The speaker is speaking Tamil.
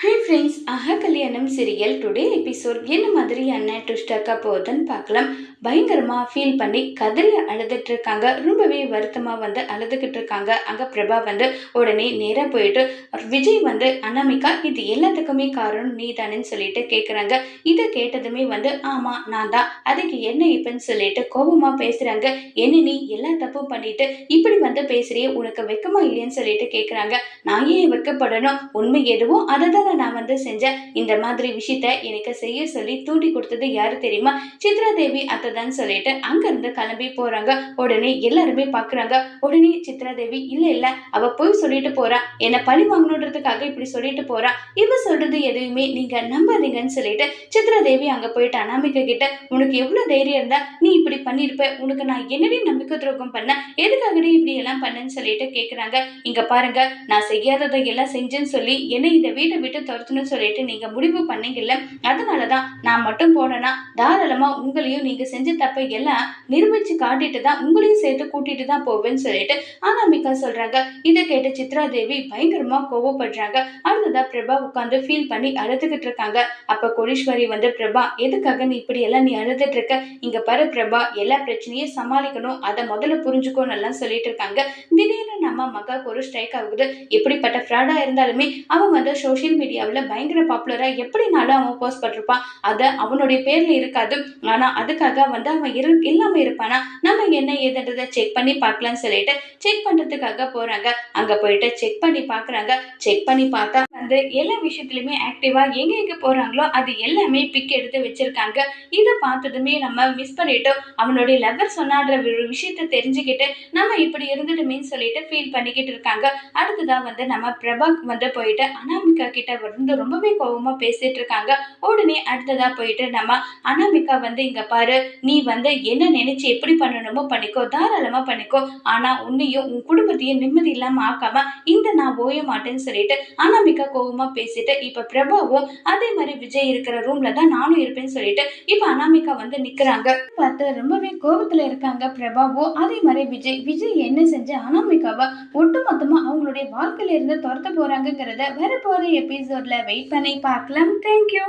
ஹாய் ஃப்ரெண்ட்ஸ் அஹா கல்யாணம் சீரியல் டுடே எபிசோட் என்ன மாதிரியான ட்விஸ்டாக்கா போகுதுன்னு பார்க்கலாம். பயங்கரமாக ஃபீல் பண்ணி கதறி அழுதுட்டு இருக்காங்க ரொம்பவே வருத்தமாக வந்து அழுதுகிட்டு இருக்காங்க அங்கே பிரபா வந்து உடனே நேராக போயிட்டு விஜய் வந்து அனாமிகா இது எல்லாத்துக்குமே காரணம் நீ தானேன்னு சொல்லிட்டு கேட்குறாங்க இதை கேட்டதுமே வந்து ஆமாம் நான் தான் அதுக்கு என்ன இப்போன்னு சொல்லிட்டு கோபமாக பேசுகிறாங்க என்ன நீ எல்லா தப்பும் பண்ணிட்டு இப்படி வந்து பேசுறியே உனக்கு வெக்கமா இல்லைன்னு சொல்லிட்டு கேட்குறாங்க நான் ஏன் வெக்கப்படணும்? உண்மை எதுவோ அதை தான் நான் வந்து செஞ்சேன் இந்த மாதிரி விஷயத்த எனக்கு செய்ய சொல்லி தூண்டி கொடுத்தது யாரு தெரியுமா? சித்ரா தேவி அத்தை தான் சொல்லிட்டு அங்கிருந்து கிளம்பி போறாங்க. உடனே எல்லாருமே பாக்குறாங்க. உடனே சித்ரா தேவி இல்ல இல்ல அவ போய் சொல்லிட்டு போறா. என்ன பழி வாங்கணுன்றதுக்காக இப்படி சொல்லிட்டு போறா. இவ சொல்றது எதுவுமே நீங்க நம்பாதீங்கன்னு சொல்லிட்டு சித்ரா தேவி அங்க போயிட்டு அனாமிக்க கிட்ட உனக்கு எவ்வளவு தைரியம் இருந்தா நீ இப்படி பண்ணிருப்ப உனக்கு நான் என்னடி நம்பிக்கை துரோகம் பண்ண? எதுக்காகடி இப்படி எல்லாம் பண்ணன்னு சொல்லிட்டு கேக்குறாங்க. இங்க பாருங்க நான் செய்யாததை எல்லாம் செஞ்சேன்னு சொல்லி என்ன இந்த வீட்டை விட்டு துரத்தணும்னு சொல்லிட்டு நீங்க முடிவு பண்ணீங்கல்ல அதனாலதான் நான் மட்டும் போனேன்னா தாராளமா உங்களையும் நீங்க செஞ்ச தப்பை எல்லாம் நிரூபித்து காட்டிட்டு தான் உங்களையும் சேர்த்து கூட்டிட்டு தான் போவேன்னு சொல்லிட்டு அனாமிகா சொல்றாங்க. இதை கேட்டு சித்ரா தேவி பயங்கரமா கோவப்படுறாங்க. அடுத்ததாக பிரபா உட்காந்து ஃபீல் பண்ணி அழுதுகிட்டு இருக்காங்க. அப்போ கோடீஸ்வரி வந்து பிரபா எதுக்காக நீ இப்படி எல்லாம் நீ அழுதுட்டு இருக்க? இங்க பாரு பிரபா எல்லா பிரச்சனையும் சமாளிக்கணும். அதை முதல்ல புரிஞ்சுக்கோன்னு எல்லாம் சொல்லிட்டு இருக்காங்க. திடீர்னு நம்ம மகாக்கு ஒரு ஸ்ட்ரைக் ஆகுது. எப்படிப்பட்ட ஃப்ராடாக இருந்தாலுமே அவன் வந்து சோஷியல் மீடியா மீடியாவில் பயங்கர பாப்புலரா எப்படினாலும் அவன் போஸ்ட் பண்ணிருப்பான். அதை அவனுடைய பேர்ல இருக்காது. ஆனா அதுக்காக வந்து அவன் இரு இல்லாம இருப்பானா? நம்ம என்ன ஏதுன்றதை செக் பண்ணி பார்க்கலாம்னு சொல்லிட்டு செக் பண்றதுக்காக போறாங்க. அங்க போயிட்டு செக் பண்ணி பாக்குறாங்க செக் பண்ணி பார்த்தா வந்து எல்லா விஷயத்துலையுமே ஆக்டிவா எங்க எங்க போறாங்களோ அது எல்லாமே பிக் எடுத்து வச்சிருக்காங்க. இதை பார்த்ததுமே நம்ம மிஸ் பண்ணிட்டோம். அவனுடைய லவர் சொன்னான்ற ஒரு விஷயத்த தெரிஞ்சுக்கிட்டு நம்ம இப்படி இருந்துட்டுமேன்னு சொல்லிட்டு ஃபீல் பண்ணிக்கிட்டு இருக்காங்க. அடுத்ததா வந்து நம்ம பிரபா வந்து போயிட்டு அனாமிகா கிட்ட வந்து ரொம்பவே கோபமாக பேசிட்டு இருக்காங்க. உடனே அடுத்ததா போயிட்டு நம்ம அனாமிகா வந்து இங்க பாரு நீ வந்து என்ன நினைச்சு எப்படி பண்ணணுமோ பண்ணிக்கோ தாராளமா பண்ணிக்கோ. ஆனா உன்னையும் உன் குடும்பத்தையும் நிம்மதி இல்லாமல் ஆக்காம இந்த நான் ஓய மாட்டேன்னு சொல்லிட்டு அனாமிகா கோபமாக பேசிட்டு இப்போ பிரபாவும் அதே மாதிரி விஜய் இருக்கிற ரூம்ல தான் நானும் இருப்பேன்னு சொல்லிட்டு இப்போ அனாமிகா வந்து நிற்கிறாங்க பார்த்து ரொம்பவே கோபத்தில் இருக்காங்க பிரபாவும். அதே மாதிரி விஜய் விஜய் என்ன செஞ்சு அனாமிகாவை ஒட்டுமொத்தமாக அவங்களுடைய வாழ்க்கையில இருந்து துரத்த போறாங்கங்கிறத வரப்போகிற போற எபிசோட்ல வெயிட் பண்ணி பார்க்கலாம். தேங்க்யூ